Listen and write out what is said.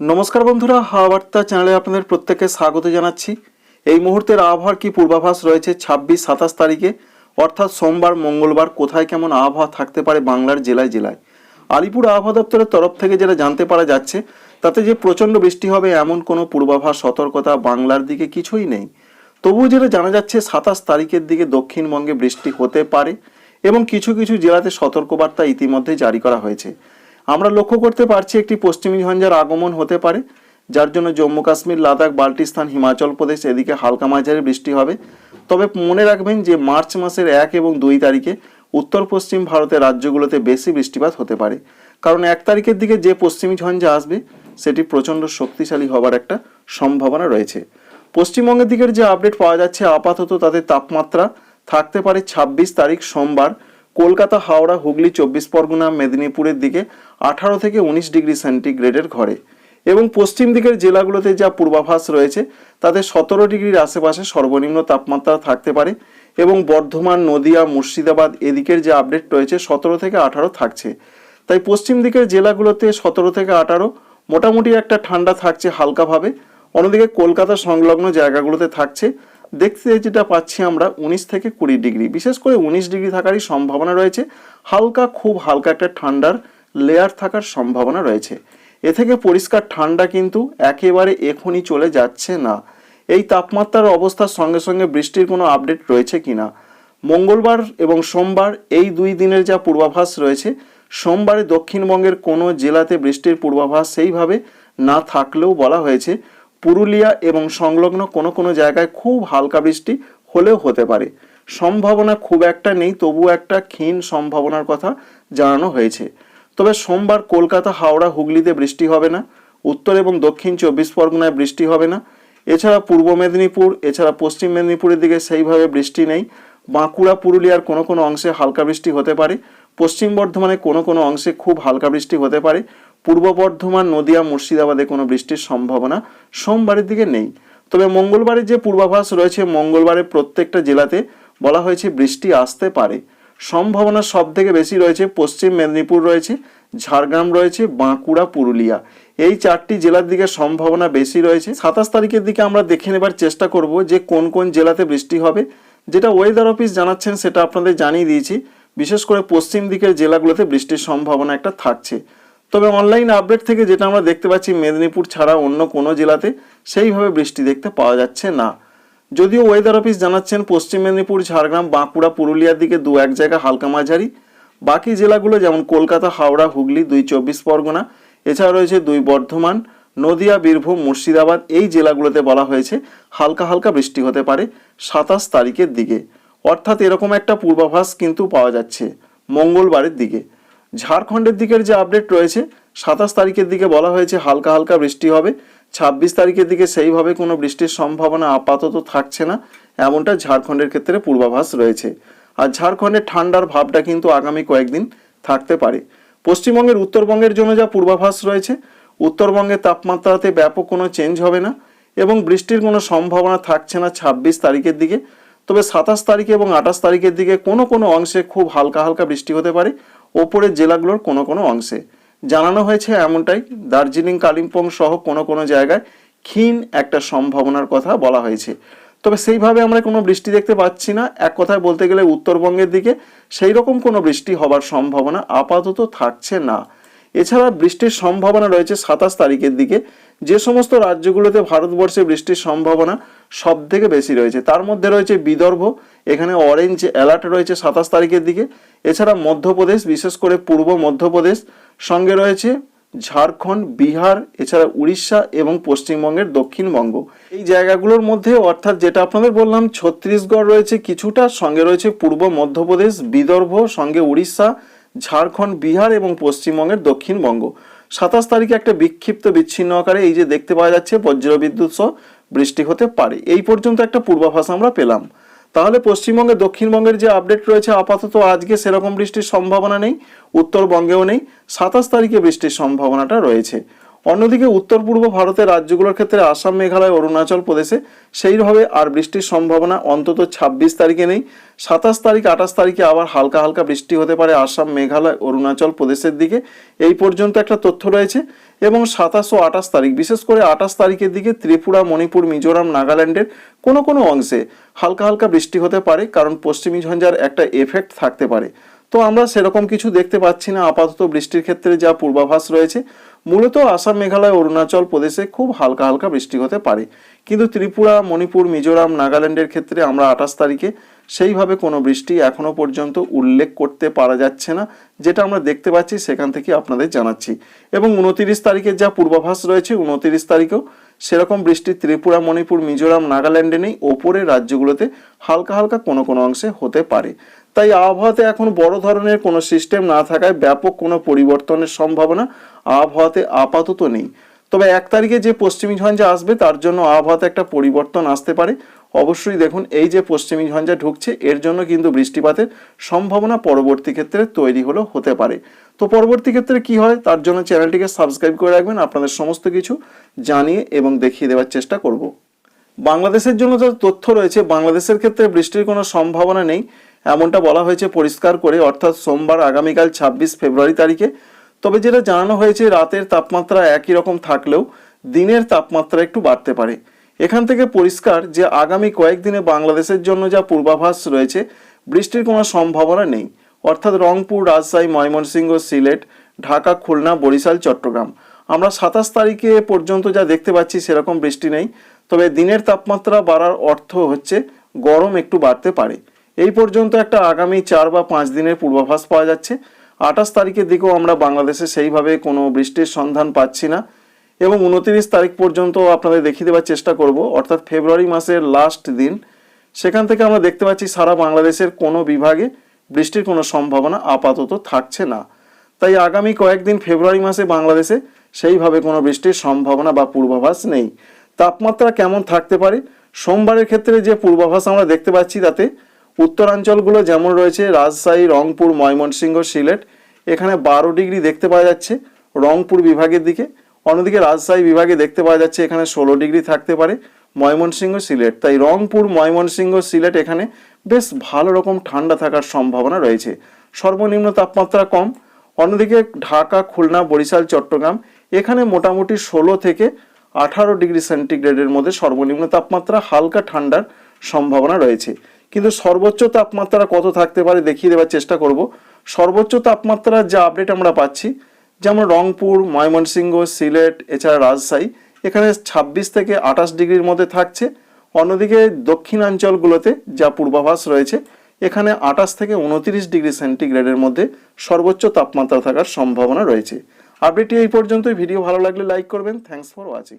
নমস্কার বন্ধুরা হাওয়া বার্তা চ্যানেলে আপনাদের প্রত্যেককে স্বাগত জানাচ্ছি। এই মুহূর্তের আবহাওয়ার কি পূর্বাভাস রয়েছে ছাব্বিশ, সাতাশ তারিখে? অর্থাৎ সোমবার, মঙ্গলবার কোথায় কেমন আবহাওয়া থাকতে পারে বাংলার জেলায় জেলায়? আলিপুর আবহাওয়া দপ্তরের তরফ থেকে যেটা জানতে পারা যাচ্ছে, তাতে যে প্রচণ্ড বৃষ্টি হবে এমন কোনো পূর্বাভাস, সতর্কতা বাংলার দিকে কিছুই নেই। তবুও যেটা জানা যাচ্ছে, সাতাশ তারিখের দিকে দক্ষিণবঙ্গে বৃষ্টি হতে পারে এবং কিছু কিছু জেলাতে সতর্কবার্তা ইতিমধ্যে জারি করা হয়েছে। আমরা লক্ষ্য করতে পারছি একটি পশ্চিমী ঝঞ্ঝার আগমন হতে পারে, যার জন্য জম্মু কাশ্মীর, লাদাখ, বাল্টিস্তান, হিমাচল প্রদেশ এদিকে হালকা মাঝারি বৃষ্টি হবে। তবে মনে রাখবেন যে মার্চ মাসের এক এবং দুই তারিখে উত্তর পশ্চিম ভারতের রাজ্যগুলোতে বেশি বৃষ্টিপাত হতে পারে। কারণ এক তারিখের দিকে যে পশ্চিমী ঝঞ্ঝা আসবে, সেটি প্রচণ্ড শক্তিশালী হবার একটা সম্ভাবনা রয়েছে। পশ্চিমবঙ্গের দিকের যে আপডেট পাওয়া যাচ্ছে আপাতত তাদের তাপমাত্রা থাকতে পারে ছাব্বিশ তারিখ সোমবার কলকাতা, হাওড়া, হুগলি, চব্বিশ পরগনা, মেদিনীপুরের দিকে আঠারো থেকে উনিশ ডিগ্রি সেন্টিগ্রেডের ঘরে এবং পশ্চিম দিকের জেলাগুলোতে যা পূর্বাভাস রয়েছে, তাতে সতেরো ডিগ্রির আশেপাশে সর্বনিম্ন তাপমাত্রা থাকতে পারে এবং বর্ধমান, নদিয়া, মুর্শিদাবাদ এদিকের যে আপডেট রয়েছে, সতেরো থেকে আঠারো থাকছে। তাই পশ্চিম দিকের জেলাগুলোতে সতেরো থেকে আঠারো মোটামুটি একটা ঠান্ডা থাকছে হালকাভাবে। অন্যদিকে কলকাতা সংলগ্ন জায়গাগুলোতে থাকছে দেখতে যেটা পাচ্ছি আমরা উনিশ থেকে কুড়ি ডিগ্রি। বিশেষ করে উনিশ ডিগ্রি থাকারই সম্ভাবনা রয়েছে। হালকা, খুব হালকা একটা ঠান্ডার লেয়ার থাকার সম্ভাবনা রয়েছে। এ থেকে পরিষ্কার ঠান্ডা কিন্তু একেবারে এখনই চলে যাচ্ছে না। এই তাপমাত্রার অবস্থার সঙ্গে সঙ্গে বৃষ্টির কোনো আপডেট রয়েছে কিনা? মঙ্গলবার এবং সোমবার এই দুই দিনের যা পূর্বাভাস রয়েছে, সোমবারে দক্ষিণবঙ্গের কোনো জেলাতে বৃষ্টির পূর্বাভাস সেইভাবে না থাকলেও বলা হয়েছে। পুরুলিয়া এবং সংলগ্ন কোনো কোনো জায়গায় খুব হালকা বৃষ্টি হলেও হতে পারে। সম্ভাবনা খুব একটা নেই তবু একটা ক্ষীণ সম্ভাবনার কথা জানানো হয়েছে। তবে সোমবার কলকাতা, হাওড়া, হুগলিতে বৃষ্টি হবে না। উত্তর এবং দক্ষিণ চব্বিশ পরগনায় বৃষ্টি হবে না। এছাড়া পূর্ব মেদিনীপুর, এছাড়া পশ্চিম মেদিনীপুরের দিকে সেইভাবে বৃষ্টি নেই। বাঁকুড়া, পুরুলিয়ার কোনো কোনো অংশে হালকা বৃষ্টি হতে পারে। পশ্চিম বর্ধমানে কোনো কোনো অংশে খুব হালকা বৃষ্টি হতে পারে। পূর্ব বর্ধমান, নদিয়া, মুর্শিদাবাদে কোনো বৃষ্টির সম্ভাবনা সোমবারের দিকে নেই। তবে মঙ্গলবারের যে পূর্বাভাস রয়েছে, মঙ্গলবারে প্রত্যেকটা জেলাতে বলা হয়েছে বৃষ্টি আসতে পারে। সম্ভাবনা সব থেকে বেশি রয়েছে পশ্চিম মেদিনীপুর রয়েছে, ঝাড়গ্রাম রয়েছে, বাঁকুড়া, পুরুলিয়া। এই চারটি জেলার দিকে সম্ভাবনা বেশি রয়েছে। সাতাশ তারিখের দিকে আমরা দেখে নেবার চেষ্টা করব যে কোন কোন জেলাতে বৃষ্টি হবে। যেটা ওয়েদার অফিস জানাচ্ছেন সেটা আপনাদের জানিয়ে দিয়েছি। বিশেষ করে পশ্চিম দিকের জেলাগুলোতে বৃষ্টির সম্ভাবনা একটা থাকছে। তবে অনলাইন আপডেট থেকে যেটা আমরা দেখতে পাচ্ছি, মেদিনীপুর ছাড়া অন্য কোনো জেলাতে সেইভাবে বৃষ্টি দেখতে পাওয়া যাচ্ছে না। যদিও ওয়েদার অফিস জানাচ্ছেন, পশ্চিম মেদিনীপুর, ঝাড়গ্রাম, বাঁকুড়া, পুরুলিয়ার দিকে দু এক জায়গা হালকা মাঝারি। বাকি জেলাগুলো যেমন কলকাতা, হাওড়া, হুগলি, দুই চব্বিশ পরগনা, এছাড়া রয়েছে দুই বর্ধমান, নদিয়া, বীরভূম, মুর্শিদাবাদ, এই জেলাগুলোতে বলা হয়েছে হালকা হালকা বৃষ্টি হতে পারে সাতাশ তারিখের দিকে। অর্থাৎ এরকম একটা পূর্বাভাস কিন্তু পাওয়া যাচ্ছে মঙ্গলবারের দিকে। ঝাড়খণ্ডের দিকের যে আপডেট রয়েছে, সাতাশ তারিখের দিকে বলা হয়েছে হালকা হালকা বৃষ্টি হবে। ছাব্বিশ তারিখের দিকে সেইভাবে কোনো বৃষ্টির সম্ভাবনা আপাতত থাকছে না, এমনটা ঝাড়খণ্ডের ক্ষেত্রে পূর্বাভাস রয়েছে। আর ঝাড়খণ্ডের ঠান্ডার ভাবটা কিন্তু আগামী কয়েকদিন থাকতে পারে। পশ্চিমবঙ্গের উত্তরবঙ্গের জন্য যা পূর্বাভাস রয়েছে, উত্তরবঙ্গের তাপমাত্রাতে ব্যাপক কোনো চেঞ্জ হবে না এবং বৃষ্টির কোনো সম্ভাবনা থাকছে না ছাব্বিশ তারিখের দিকে। তবে সাতাশ তারিখে এবং আঠাশ তারিখের দিকে কোনো কোনো অংশে খুব হালকা হালকা বৃষ্টি হতে পারে। ওপরের জেলাগুলোর কোনো কোনো অংশে। জানানো হয়েছে এমনটাই, দার্জিলিং, কালিম্পং সহ কোনো কোনো জায়গায় ক্ষীণ একটা সম্ভাবনার কথা বলা হয়েছে। তবে সেইভাবে আমরা কোনো বৃষ্টি দেখতে পাচ্ছি না। এক কথায় বলতে গেলে উত্তরবঙ্গের দিকে সেই রকম কোনো বৃষ্টি হবার সম্ভাবনা আপাতত থাকছে না। এছাড়া বৃষ্টির সম্ভাবনা রয়েছে সাতাশ তারিখের দিকে। যে সমস্ত রাজ্যগুলোতে ভারতবর্ষে বৃষ্টির সম্ভাবনা সব থেকে বেশি রয়েছে, তার মধ্যে রয়েছে বিদর্ভ, এখানে অরেঞ্জ অ্যালার্ট রয়েছে সাতাশ তারিখের দিকে। এছাড়া মধ্যপ্রদেশ, বিশেষ করে পূর্ব মধ্যপ্রদেশ, সঙ্গে রয়েছে ঝাড়খণ্ড, বিহার, এছাড়া উড়িষ্যা এবং পশ্চিমবঙ্গের দক্ষিণবঙ্গ। এই জায়গাগুলোর মধ্যে, অর্থাৎ যেটা আপনাদের বললাম, ছত্তিশগড় রয়েছে কিছুটা, সঙ্গে রয়েছে পূর্ব মধ্যপ্রদেশ, বিদর্ভ, সঙ্গে উড়িষ্যা ঝাড়খণ্ড, বিহার এবং পশ্চিমবঙ্গের দক্ষিণবঙ্গ। সাতাশ তারিখে একটা বিক্ষিপ্ত বিচ্ছিন্ন আকারে এই যে দেখতে পাওয়া যাচ্ছে, বজ্রবিদ্যুৎ সহ বৃষ্টি হতে পারে। এই পর্যন্ত একটা পূর্বাভাস আমরা পেলাম। তাহলে পশ্চিমবঙ্গে, দক্ষিণবঙ্গের যে আপডেট রয়েছে, আপাতত আজকে সেরকম বৃষ্টির সম্ভাবনা নেই, উত্তরবঙ্গেও নেই। সাতাশ তারিখে বৃষ্টির সম্ভাবনাটা রয়েছে। অন্যদিকে উত্তর পূর্ব ভারতের রাজ্যগুলোর ক্ষেত্রে আসাম, মেঘালয়, অরুণাচল প্রদেশে সেইভাবে আর বৃষ্টির সম্ভাবনা অন্তত ছাব্বিশ তারিখে নেই। সাতাশ তারিখ, আঠাশ তারিখে আবার হালকা হালকা বৃষ্টি হতে পারে আসাম, মেঘালয়, অরুণাচল প্রদেশের দিকে। এই পর্যন্ত একটা তথ্য রয়েছে এবং সাতাশ ও আঠাশ তারিখ, বিশেষ করে আঠাশ তারিখের দিকে ত্রিপুরা, মণিপুর, মিজোরাম, নাগাল্যান্ডের কোনো কোনো অংশে হালকা হালকা বৃষ্টি হতে পারে, কারণ পশ্চিমী ঝঞ্ঝার একটা এফেক্ট থাকতে পারে। তো আমরা সেরকম কিছু দেখতে পাচ্ছি না আপাতত বৃষ্টির ক্ষেত্রে যা পূর্বাভাস রয়েছে। মূলত আসাম মেঘালয় অরুণাচল প্রদেশে খুব হালকা হালকা বৃষ্টি হতে পারে। কিন্তু ত্রিপুরা, মণিপুর, মিজোরাম, নাগাল্যান্ডের ক্ষেত্রে আমরা আঠাশ তারিখে সেইভাবে কোনো বৃষ্টি এখনও পর্যন্ত উল্লেখ করতে পারা যাচ্ছে না, যেটা আমরা দেখতে পাচ্ছি, সেখান থেকে আপনাদের জানাচ্ছি। এবং উনতিরিশ তারিখের যা পূর্বাভাস রয়েছে, উনতিরিশ তারিখেও সেরকম বৃষ্টি ত্রিপুরা, মণিপুর, মিজোরাম, নাগাল্যান্ডে নেই। ওপরের রাজ্যগুলোতে হালকা হালকা কোনো কোনো অংশে হতে পারে। তাই আবহাওয়াতে এখন বড় ধরনের কোনো সিস্টেম না থাকায় ব্যাপক কোনো পরিবর্তনের সম্ভাবনা আবহাওয়াতে আপাতত নেই। তবে এক তারিখে যে পশ্চিমী ঝঞ্ঝা আসবে, তার জন্য আবহাওয়াতে একটা পরিবর্তন আসতে পারে। অবশ্যই দেখুন, এই যে পশ্চিমী ঝঞ্ঝা ঢুকছে, এর জন্য কিন্তু বৃষ্টিপাতের সম্ভাবনা পরবর্তী ক্ষেত্রে তৈরি হলো হতে পারে। তো পরবর্তী ক্ষেত্রে কি হয়, তার জন্য চ্যানেলটিকে সাবস্ক্রাইব করে রাখবেন। আপনাদের সমস্ত কিছু জানিয়ে এবং দেখিয়ে দেওয়ার চেষ্টা করব। বাংলাদেশের জন্য যা তথ্য রয়েছে, বাংলাদেশের ক্ষেত্রে বৃষ্টির কোনো সম্ভাবনা নেই। এমনটা বলা হয়েছে পরিষ্কার করে, অর্থাৎ সোমবার আগামীকাল ছাব্বিশ ফেব্রুয়ারি তারিখে। তবে যেটা জানানো হয়েছে, রাতের তাপমাত্রা একই রকম থাকলেও দিনের তাপমাত্রা একটু বাড়তে পারে। এখান থেকে পরিষ্কার যে আগামী কয়েকদিনে বাংলাদেশের জন্য যা পূর্বাভাস রয়েছে, বৃষ্টির কোনো সম্ভাবনা নেই। অর্থাৎ রংপুর, রাজশাহী, ময়মনসিংহ, সিলেট, ঢাকা, খুলনা, বরিশাল, চট্টগ্রাম। আমরা সাতাশ তারিখে পর্যন্ত যা দেখতে পাচ্ছি সেরকম বৃষ্টি নেই। তবে দিনের তাপমাত্রা বাড়ার অর্থ হচ্ছে গরম একটু বাড়তে পারে। এই পর্যন্ত একটা আগামী চার বা পাঁচ দিনের পূর্বাভাস পাওয়া যাচ্ছে। আঠাশ তারিখের দিকেও আমরা বাংলাদেশে সেইভাবে কোনো বৃষ্টির সন্ধান পাচ্ছি না এবং উনতিরিশ তারিখ পর্যন্ত আপনাদের দেখিয়ে দেওয়ার চেষ্টা করব। অর্থাৎ ফেব্রুয়ারি মাসের লাস্ট দিন, সেখান থেকে আমরা দেখতে পাচ্ছি সারা বাংলাদেশের কোনো বিভাগে বৃষ্টির কোনো সম্ভাবনা আপাতত থাকছে না। তাই আগামী কয়েকদিন ফেব্রুয়ারি মাসে বাংলাদেশে সেইভাবে কোনো বৃষ্টির সম্ভাবনা বা পূর্বাভাস নেই। তাপমাত্রা কেমন থাকতে পারে? সোমবারের ক্ষেত্রে যে পূর্বাভাস আমরা দেখতে পাচ্ছি তাতে উত্তরাঞ্চলগুলো যেমন রয়েছে, রাজশাহী, রংপুর, ময়মনসিংহ, সিলেট, এখানে বারো ডিগ্রি দেখতে পাওয়া যাচ্ছে রংপুর বিভাগের দিকে। অন্যদিকে রাজশাহী বিভাগে দেখতে পাওয়া যাচ্ছে এখানে ষোলো ডিগ্রি থাকতে পারে ময়মনসিংহ, সিলেট। তাই রংপুর, ময়মনসিংহ, সিলেট এখানে বেশ ভালো রকম ঠান্ডা থাকার সম্ভাবনা রয়েছে। সর্বনিম্ন তাপমাত্রা কম। অন্যদিকে ঢাকা, খুলনা, বরিশাল, চট্টগ্রাম এখানে মোটামুটি ষোলো থেকে আঠারো ডিগ্রি সেন্টিগ্রেডের মধ্যে সর্বনিম্ন তাপমাত্রা, হালকা ঠান্ডার সম্ভাবনা রয়েছে। কিন্তু সর্বোচ্চ তাপমাত্রা কত থাকতে পারে দেখিয়ে দেওয়ার চেষ্টা করব। সর্বোচ্চ তাপমাত্রার যা আপডেট আমরা পাচ্ছি, যেমন রংপুর, ময়মনসিংহ, সিলেট, এছাড়া রাজশাহী, এখানে ছাব্বিশ থেকে আঠাশ ডিগ্রির মধ্যে থাকছে। অন্যদিকে দক্ষিণাঞ্চলগুলোতে যা পূর্বাভাস রয়েছে, এখানে আঠাশ থেকে উনত্রিশ ডিগ্রি সেন্টিগ্রেডের মধ্যে সর্বোচ্চ তাপমাত্রা থাকার সম্ভাবনা রয়েছে। আপডেটটি এই পর্যন্তই। ভিডিও ভালো লাগলে লাইক করবেন। Thanks for watching